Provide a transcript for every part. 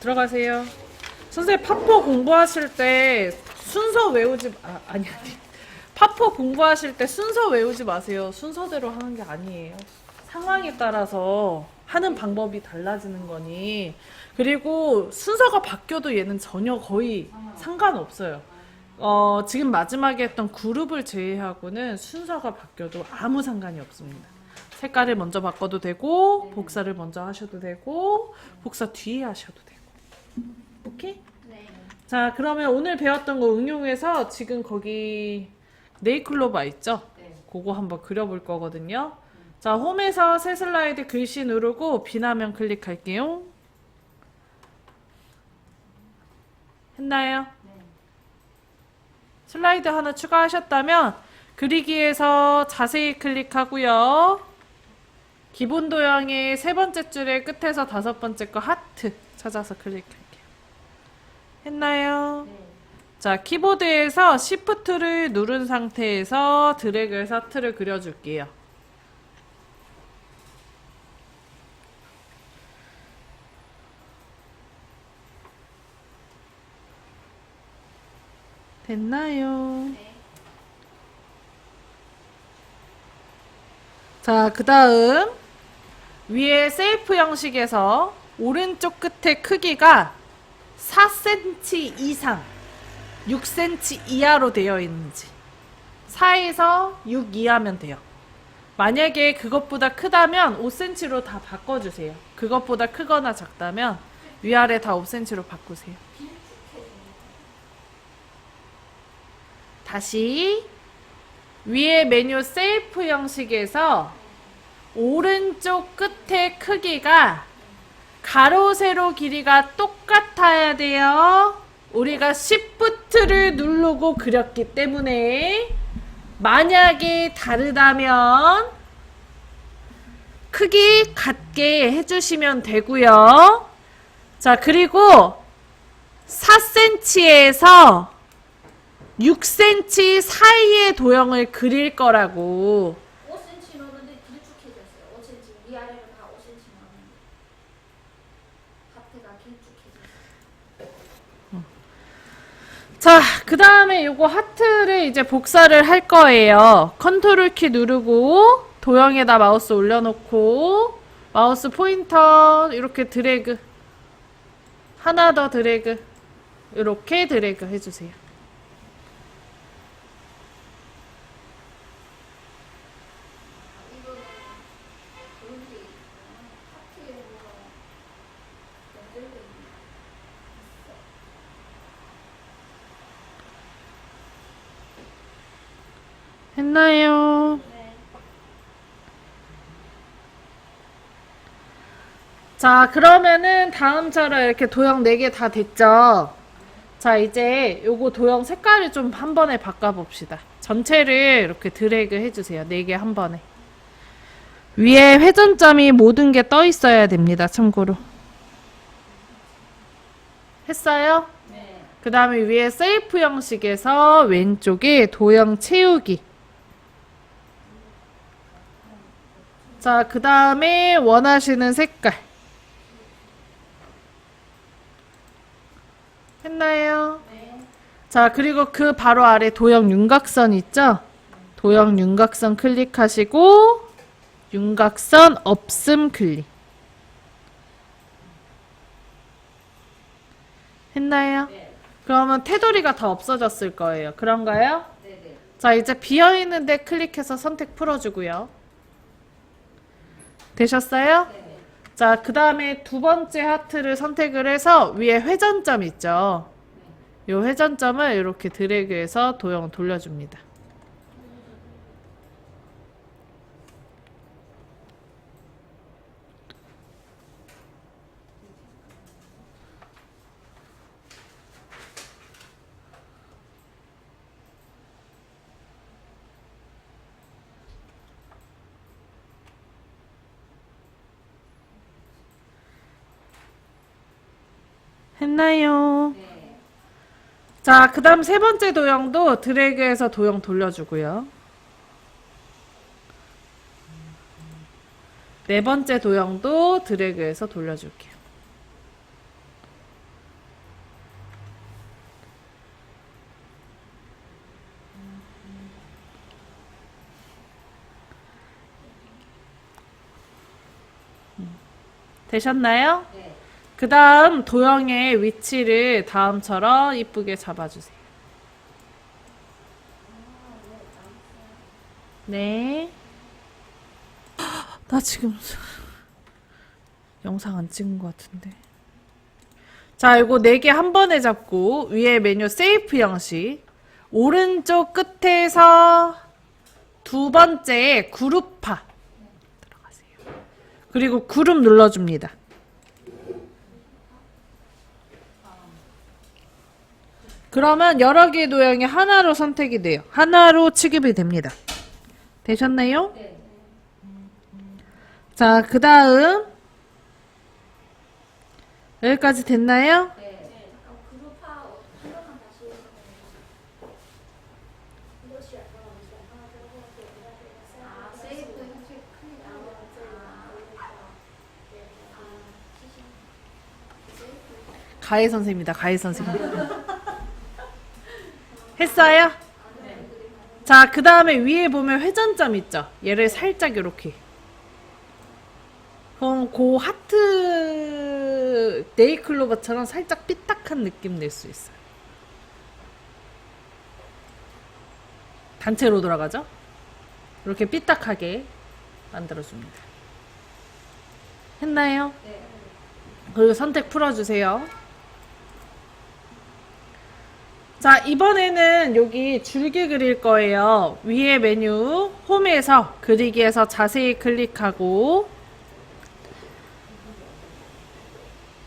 들어가세요. 선생님 파포 공부하실 때 순서 외우지 아 아니 아니 파포 공부하실 때 순서 외우지 마세요. 순서대로 하는 게 아니에요. 상황에 따라서 하는 방법이 달라지는 거니 그리고 순서가 바뀌어도 얘는 전혀 거의 상관없어요. 어, 지금 마지막에 했던 그룹을 제외하고는 순서가 바뀌어도 아무 상관이 없습니다. 색깔을 먼저 바꿔도 되고 복사를 먼저 하셔도 되고 복사 뒤에 하셔도 되고 오케이? 네. 자 그러면 오늘 배웠던 거 응용해서 지금 거기 네이클로바 있죠? 네. 그거 한번 그려볼 거거든요. 자 홈에서 새 슬라이드 글씨 누르고 비나면 클릭할게요. 했나요? 슬라이드 하나 추가하셨다면 그리기에서 자세히 클릭하고요. 기본 도형의 세 번째 줄의 끝에서 다섯 번째 거 하트 찾아서 클릭할게요. 했나요? 네. 자, 키보드에서 Shift를 누른 상태에서 드래그해서 하트를 그려줄게요. 됐나요? 네. 자, 그 다음 위에 셀프 형식에서 오른쪽 끝의 크기가 4cm 이상, 6cm 이하로 되어 있는지 4에서 6 이하면 돼요. 만약에 그것보다 크다면 5cm로 다 바꿔주세요. 그것보다 크거나 작다면 위아래 다 5cm로 바꾸세요. 다시 위에 메뉴 셀프 형식에서 오른쪽 끝의 크기가 가로 세로 길이가 똑같아야 돼요. 우리가 Shift를 누르고 그렸기 때문에 만약에 다르다면 크기 같게 해주시면 되고요. 자 그리고 4cm에서 6cm 사이의 도형을 그릴 거라고 5cm 넣었는데 길쭉해졌어요. 5cm 위아래로 다 5cm 넣었는데 하트가 길쭉해졌어요. 자, 그 다음에 요거 하트를 이제 복사를 할 거예요. 컨트롤 키 누르고 도형에다 마우스 올려놓고 마우스 포인터 이렇게 드래그 하나 더 드래그 이렇게 드래그 해주세요. 이거는 그런 게 있구나. 하트에 뭐가 연결돼 있는 있어. 했나요? 네. 자, 그러면은 다음처럼 이렇게 도형 4개 다 됐죠? 자, 이제 요거 도형 색깔을 좀 한 번에 바꿔봅시다. 전체를 이렇게 드래그 해주세요. 4개 한 번에. 위에 회전점이 모든 게 떠 있어야 됩니다. 참고로. 했어요? 네. 그 다음에 위에 셀프 형식에서 왼쪽에 도형 채우기. 자, 그 다음에 원하시는 색깔. 했나요? 네. 자, 그리고 그 바로 아래 도형 윤곽선 있죠? 도형 윤곽선 클릭하시고, 윤곽선 없음 클릭. 했나요? 네. 그러면 테두리가 다 없어졌을 거예요. 그런가요? 네. 네. 자, 이제 비어있는데 클릭해서 선택 풀어주고요. 되셨어요? 네. 자, 그 다음에 두 번째 하트를 선택을 해서 위에 회전점 있죠? 이 회전점을 이렇게 드래그해서 도형 돌려줍니다. 했나요? 네. 자, 그 다음 세 번째 도형도 드래그해서 도형 돌려주고요. 네 번째 도형도 드래그해서 돌려줄게요. 음. 되셨나요? 네. 그 다음 도형의 위치를 다음처럼 이쁘게 잡아주세요. 네. 나 지금 영상 안 찍은 것 같은데. 자, 이거 네개한 번에 잡고 위에 메뉴 세이프 형식. 오른쪽 끝에서 두 번째 그룹화 들어가세요. 그리고 그룹 눌러줍니다. 그러면 여러 개의 도형이 하나로 선택이 돼요. 하나로 취급이 됩니다. 되셨나요? 네. 자, 그 다음 여기까지 됐나요? 네. 가해 선생님이다. 가해 선생님. 했어요? 자, 그 다음에 위에 보면 회전점 있죠? 얘를 살짝 이렇게. 그럼 그 하트 네이클로버처럼 살짝 삐딱한 느낌 낼 수 있어요. 단체로 돌아가죠? 이렇게 삐딱하게 만들어줍니다. 했나요? 네. 그리고 선택 풀어주세요. 자, 이번에는 여기 줄기 그릴 거예요. 위에 메뉴 홈에서 그리기에서 자세히 클릭하고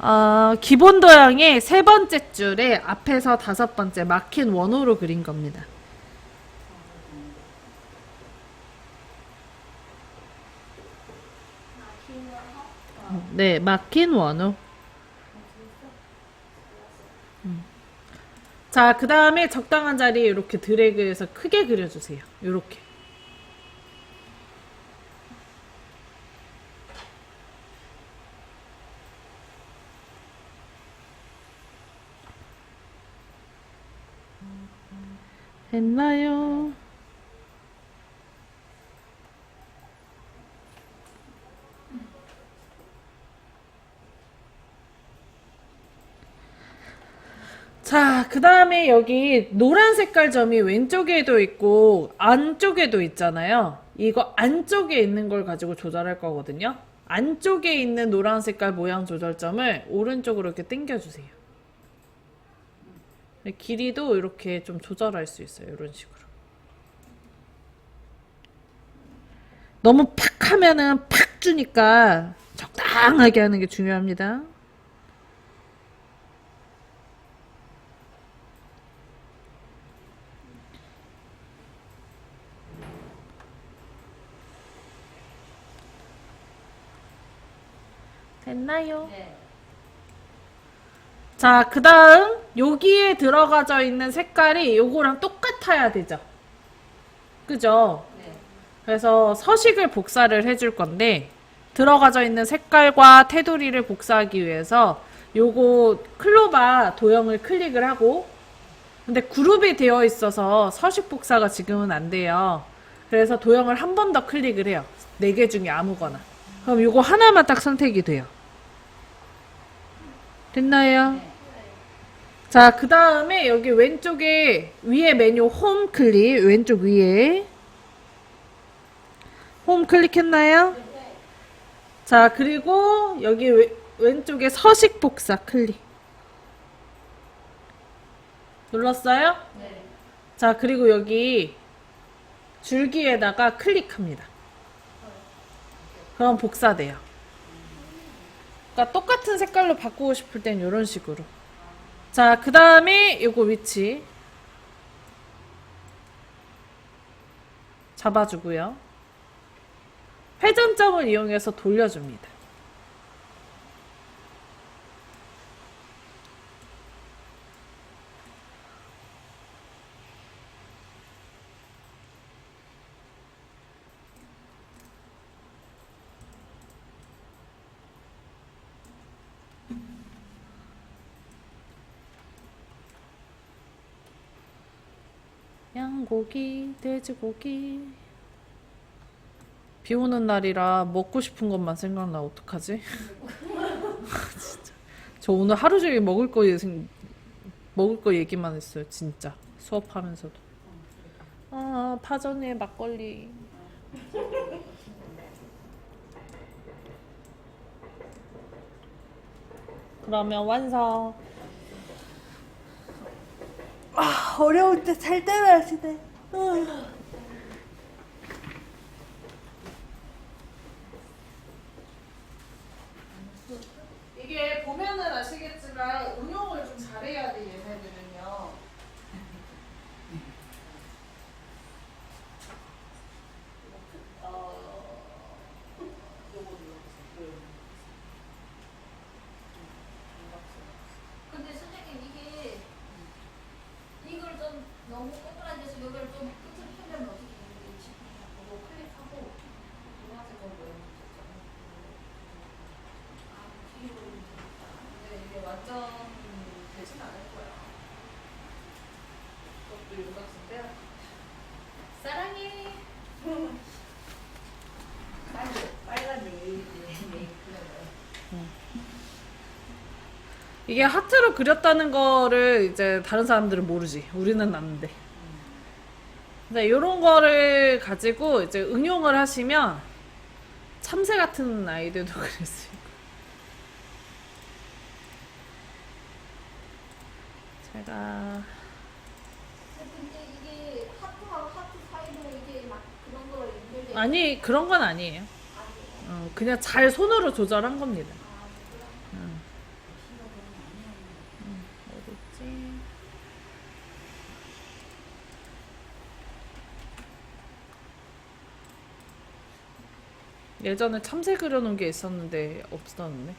어, 기본 도형의 세 번째 줄에 앞에서 다섯 번째 막힌 원호로 그린 겁니다. 네, 막힌 원호. 자, 그 다음에 적당한 자리에 이렇게 드래그해서 크게 그려주세요. 이렇게. 됐나요? 자, 그 다음에 여기 노란 색깔 점이 왼쪽에도 있고 안쪽에도 있잖아요. 이거 안쪽에 있는 걸 가지고 조절할 거거든요. 안쪽에 있는 노란 색깔 모양 조절점을 오른쪽으로 이렇게 당겨주세요. 길이도 이렇게 좀 조절할 수 있어요. 이런 식으로. 너무 팍 하면은 팍 주니까 적당하게 하는 게 중요합니다. 됐나요? 네. 자, 그 다음, 여기에 들어가져 있는 색깔이 요거랑 똑같아야 되죠. 그죠? 네. 그래서 서식을 복사를 해줄 건데, 들어가져 있는 색깔과 테두리를 복사하기 위해서 요거 클로바 도형을 클릭을 하고, 근데 그룹이 되어 있어서 서식 복사가 지금은 안 돼요. 그래서 도형을 한 번 더 클릭을 해요. 네 개 중에 아무거나. 그럼 요거 하나만 딱 선택이 돼요. 됐나요? 네. 자, 그 다음에 여기 왼쪽에 위에 메뉴 홈 클릭, 왼쪽 위에. 홈 클릭했나요? 자, 그리고 여기 왼- 왼쪽에 서식 복사 클릭. 눌렀어요? 네. 자, 그리고 여기 줄기에다가 클릭합니다. 그럼 복사돼요. 그러니까 똑같은 색깔로 바꾸고 싶을 땐 이런 식으로. 자, 그 다음에 요거 위치 잡아주고요. 회전점을 이용해서 돌려줍니다. 양 고기, 돼지고기. 비 오는 날이라 먹고 싶은 것만 생각나. 어떡하지? 저 오늘 하루 종일 먹을 거 예상, 먹을 거 얘기만 했어요. 진짜 수업하면서도. 아 파전에 막걸리. 그러면 완성. 아 어려운데 잘 따라하시네. 이게 보면은 아시겠지만 응용을 좀 잘해야 돼 얘네들은요. 근데 선생님 이게 이걸 좀 너무 동그란 데서 여기를 좀 끝을 펴려면 어떻게 해야 되지? 이거 클릭하고 노란색 거 뭐야? 아 뒤로 근데 이게 완전 되진 않을 거야. 그것도 윤곽인데 사랑해. 빨간 네일 네일 이게 하트로 그렸다는 거를 이제 다른 사람들은 모르지. 우리는 아는데. 근데 이런 거를 가지고 이제 응용을 하시면 참새 같은 아이들도 그릴 수 있고. 제가 근데 이게 하트하고 하트 사이로 이게 막 그런 거 연결돼. 아니 그런 건 아니에요. 아니에요. 어, 그냥 잘 손으로 조절한 겁니다. 아, 음. 어딨지? 예전에 참새 그려놓은 게 있었는데 없었네.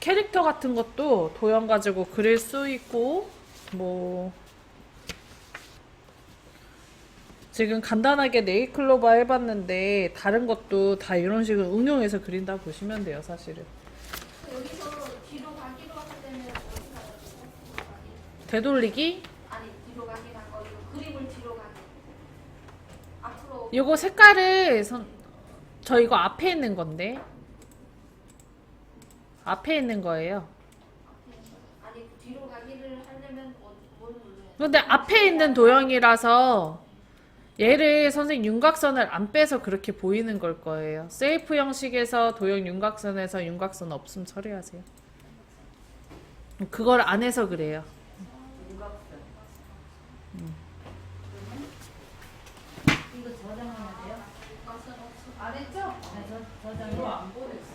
캐릭터 같은 것도 도형 가지고 그릴 수 있고 뭐 지금 간단하게 네일클로버 해봤는데 다른 것도 다 이런 식으로 응용해서 그린다 고 보시면 돼요 사실은. 여기서 뒤로 가기로 하기 때문에 어디 가요? 되돌리기 아니 뒤로 한 거, 이거 그림을 뒤로 가기. 앞으로 요거 색깔을 선, 저 이거 앞에 있는 건데 앞에 있는 거예요. 아니 그 뒤로 가기를 하려면 뭐, 뭘? 근데 앞에 있는 도형이라서 얘를 선생님 윤곽선을 안 빼서 그렇게 보이는 걸 거예요. 세이프 형식에서 도형 윤곽선에서 윤곽선 없음 처리하세요. 그걸 안 해서 그래요. 윤곽선 이거 저장해야 돼요? 윤곽선 없어. 안 했죠? 네, 저 저장해요. 안 보냈어.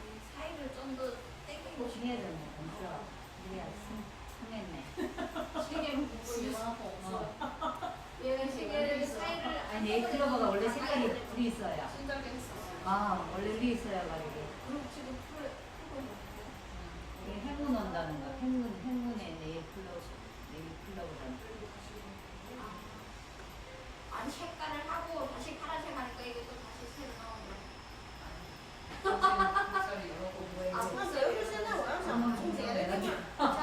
이 사이를 좀 더 땡기고 거 없어. 우리가 승했네. 시계 묶고 이만하고 없어. 얘가 시계를 사이를 아니 네이클로버가 원래 색깔이 둘이 있어요. 신작에 했었어. 아 원래 둘이 있어야 가지고 그럼 지금 풀 풀고 있는데. 이게 행운 온다는 거. 행운 행운의 네이클로버 네이클로버라는 거. 아니 색깔을 하고 다시 파란색 하니까 이게 또 다시 새로 나오는 거야. 啊，那所以就现在我要想重叠的地方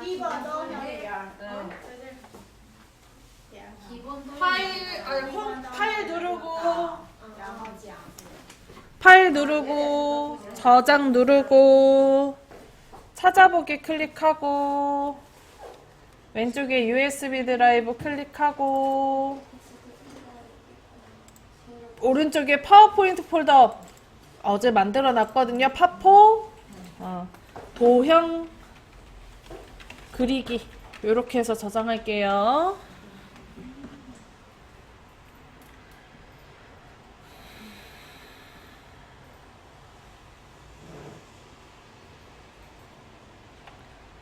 2번 너형이야. 파일 누르고 파일 누르고 저장 누르고 찾아보기 클릭하고 왼쪽에 USB 드라이브 클릭하고 오른쪽에 파워포인트 폴더 어제 만들어 놨거든요. 파포 어, 도형 그리기 이렇게 해서 저장할게요.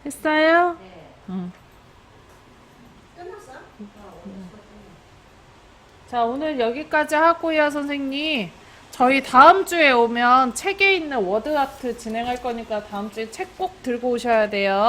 했어요? 네. 응. 끝났어? 자, 오늘 여기까지 하고요, 선생님. 저희 다음 주에 오면 책에 있는 워드 아트 진행할 거니까 다음 주에 책 꼭 들고 오셔야 돼요.